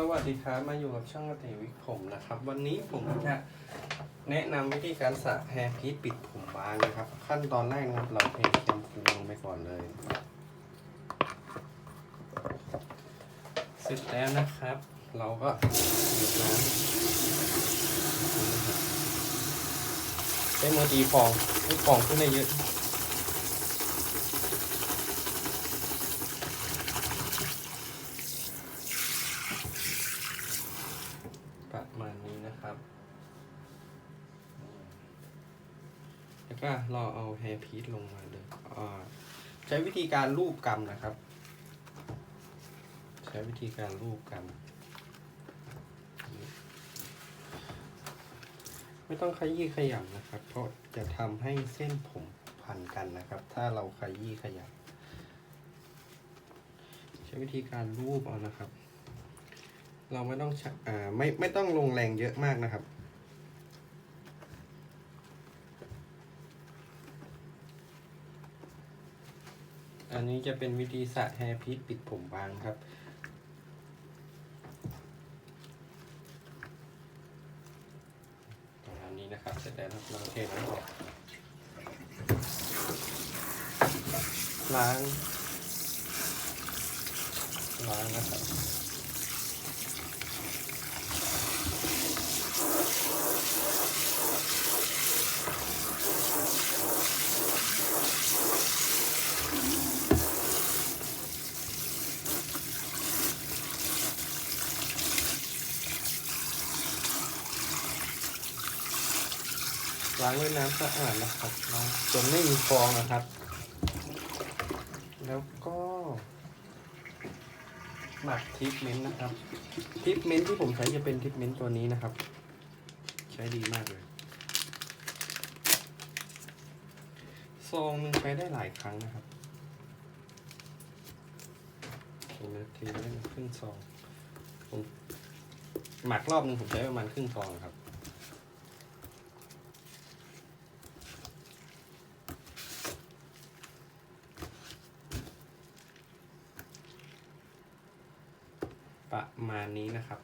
สวัสดีครับมาอยู่กับช่างกติวิกผมนะครับ วันนี้ผมจะแนะนำวิธีการสระแฮร์พีทปิดผมบางนะครับ ขั้นตอนแรกนะครับเราเทแชมพูลงไปก่อนเลย เสร็จแล้วนะครับ เราก็หยดน้ำใช้มือตีฟองให้ฟองขึ้นได้เยอะ ประมาณนี้นะครับ แล้วก็เราเอาแฮร์พีทลงมาเลยอ่าใช้วิธีการรูปกำนะครับ ใช้วิธีการรูปกำไม่ต้องขยี้ขยำนะครับ เพราะจะทำให้เส้นผมพันกันนะครับ ถ้าเราขยี้ขยำใช้วิธีการรูปเอานะครับ เราไม่ต้องช้อ่าไม่ไม่ต้องลงแรงเยอะมากนะครับ อันนี้จะเป็นวิธีสระแฮร์พีทปิดผมบางครับประมาณนี้นะครับ เสร็จแล้วเราเทน้ำออกล้าง ล้างนะครับ ล้างด้วยน้ำสะอาดนะครับล้างจนไม่มีฟองนะครับ แล้วก็หมักทรีทเมนต์นะครับทรีทเมนต์ที่ผมใช้จะเป็นทรีทเมนต์ตัวนี้นะครับ ใช้ดีมากเลยซองหนึงใช้ได้หลายครั้งนะครับผมจะเทไว้ครึ่งซองผมหมักรอบหนึงผมใช้ประมาณครึ่งซองครับ ประมาณนี้นะครับ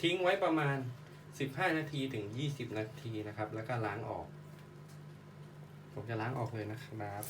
ทิ้งไว้ประมาณ 15 นาทีถึง 20 นาทีนะครับ แล้วก็ล้างออก ผมจะล้างออกเลยนะครับ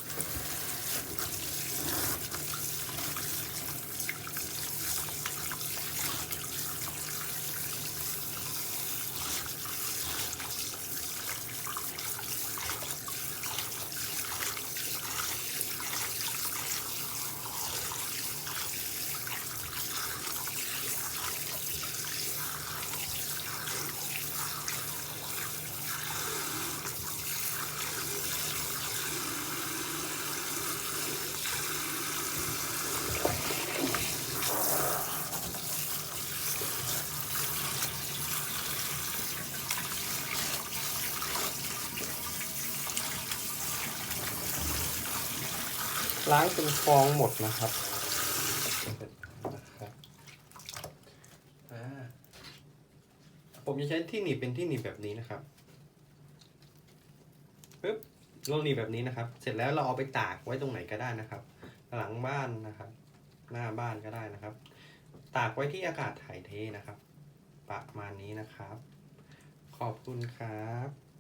ล้างจนฟองหมดนะครับผมจะใช้ที่หนีบเป็นที่หนีบแบบนี้นะครับปึ๊บลงหนีบแบบนี้นะครับ เสร็จแล้วเราเอาไปตากไว้ตรงไหนก็ได้นะครับ หลังบ้านนะครับ หน้าบ้านก็ได้นะครับ ตากไว้ที่อากาศถ่ายเทนะครับ ประมาณนี้นะครับ ขอบคุณครับ